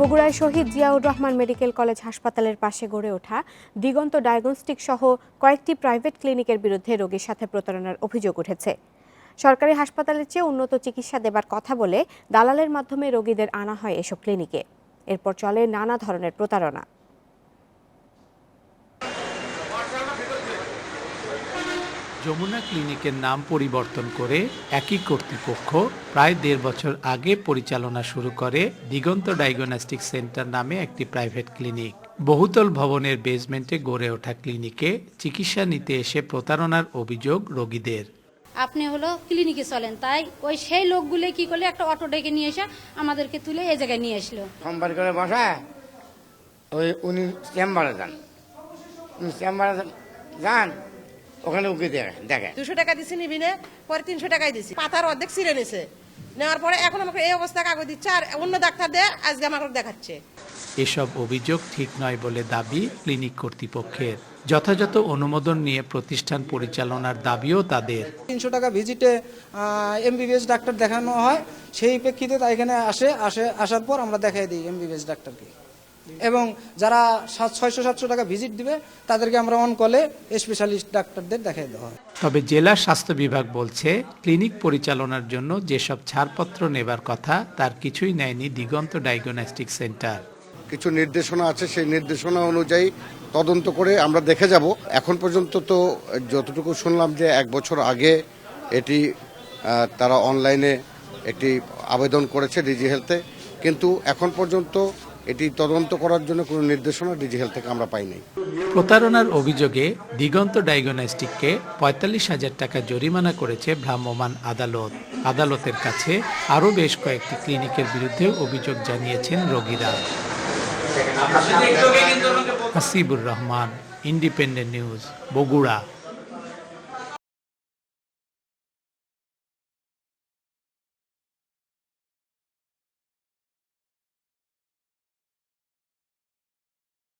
বগুড়ায় শহীদ Ziaur Rahman medical college হাসপাতালের পাশে গড়ে ওঠা দিগন্ত ডায়াগনস্টিক সহ কয়েকটি প্রাইভেট ক্লিনিকের বিরুদ্ধে রোগীর সাথে প্রতারণার অভিযোগ উঠেছে। সরকারি হাসপাতালের চেয়ে উন্নত চিকিৎসা দেবার কথা বলে দালালের মাধ্যমে রোগীদের আনা হয় এসব ক্লিনিকে। এরপর চলে নানা ধরনের প্রতারণা। যমুনা ক্লিনিকের নাম পরিবর্তন করে একই কর্তৃপক্ষ প্রায় দেড় বছর আগে পরিচালনা শুরু করে দিগন্ত ডায়াগনস্টিক সেন্টার নামে একটি প্রাইভেট ক্লিনিক। বহুতল ভবনের বেসমেন্টে গড়ে ওঠা ক্লিনিকে চিকিৎসা নিতে এসে প্রতারণার অভিযোগ রোগীদের। আপনি হলো ক্লিনিকে চলেন তাই ওই সেই লোকগুলো কি করলে একটা অটো ডেকে নিয়ে এসে আমাদেরকে তুলে এই জায়গায় নিয়ে আসলো। সোমবার করে বসায় ওই উনি চেম্বারে যান। উনি চেম্বারে যান ওখানে উকি দেখে দেখে। দুশো টাকা দিছি নিবিনে পরে তিনশো টাকাই দিছি। পাতার অর্ধেক ছিঁড়ে নিছে। নেওয়ার পরে এখন আমাকে এই অবস্থা কাগজ দিচ্ছে আর অন্য ডাক্তার দিয়ে আজকে আমাকে দেখাচ্ছে। এসব অভিযোগ ঠিক নয় বলে দাবি ক্লিনিক কর্তৃপক্ষের। যথাযথ অনুমোদন নিয়ে প্রতিষ্ঠান পরিচালনার দাবিও তাদের। তিনশো টাকা ভিজিটে এমবিবিএস ডাক্তার দেখানো হয় সেই প্রেক্ষিতে তাই এখানে আসে আসে আসার পর আমরা দেখাই দিই এমবিবিএস ডাক্তারকে। এবং যারা সাত ছয়শো সাতশো টাকা ভিজিট দিবে তাদেরকে আমরা অন কলে স্পেশালিস্ট ডাক্তারদের দেখাই দেওয়া হয়। তবে জেলা স্বাস্থ্য বিভাগ বলছে ক্লিনিক পরিচালনার জন্য যেসব ছাড়পত্র নেবার কথা তার কিছুই নেয়নি দিগন্ত ডায়াগনস্টিক সেন্টার কিছু নির্দেশনা আছে সেই নির্দেশনা অনুযায়ী তদন্ত করে আমরা দেখে যাব। এখন পর্যন্ত তো যতটুকু শুনলাম যে এক বছর আগে এটি তারা অনলাইনে একটি আবেদন করেছে ডিজি হেলথে কিন্তু এখন পর্যন্ত এটি তদন্ত করার জন্য কোনো নির্দেশনা ডিজি হেলথ থেকে আমরা পাইনি। প্রতারণার অভিযোগে দিগন্ত ডায়াগনস্টিককে পঁয়তাল্লিশ হাজার টাকা জরিমানা করেছে ভ্রাম্যমাণ আদালত। আদালতের কাছে আরও বেশ কয়েকটি ক্লিনিকের বিরুদ্ধে অভিযোগ জানিয়েছেন রোগীরা। Hasibur Rahman, independent news, Bogura.